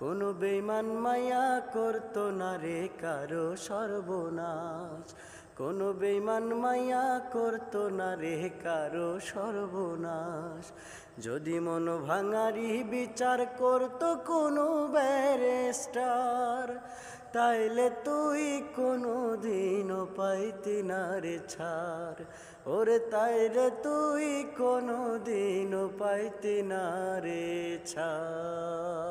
কোনো বেইমান মায়া করতো না রে কারও সর্বনাশ। কোনো বেইমান মায়া করতো না রে কারও সর্বনাশ। যদি মন ভাঙারি বিচার করতো কোনো ব্যারেস্টার, তাইলে তুই কোনো দিনও পাইতি না রে ছাড়। ওরে তাইলে তুই কোনো দিনও পাইতি না রে ছাড়।